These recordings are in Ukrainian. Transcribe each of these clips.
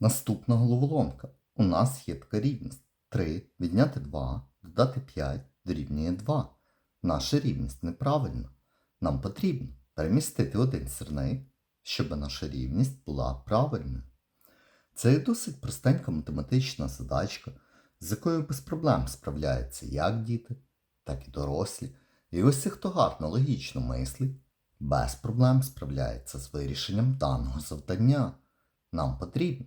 Наступна головоломка. У нас є така рівність. 3 відняти 2, додати 5 дорівнює 2. Наша рівність неправильна. Нам потрібно перемістити один сірник, щоб наша рівність була правильною. Це є досить простенька математична задачка, з якою без проблем справляються як діти, так і дорослі. І ось хто гарно логічно мислить, без проблем справляється з вирішенням даного завдання. Нам потрібно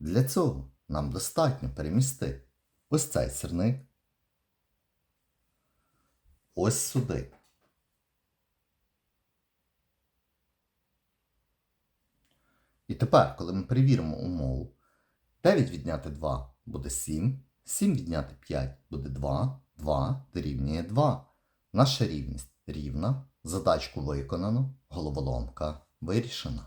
Для цього нам достатньо перемістити ось цей сірник ось сюди. І тепер, коли ми перевіримо умову, 9 відняти 2 буде 7, 7 відняти 5 буде 2, 2 дорівнює 2. Наша рівність рівна, задачку виконано, головоломка вирішена.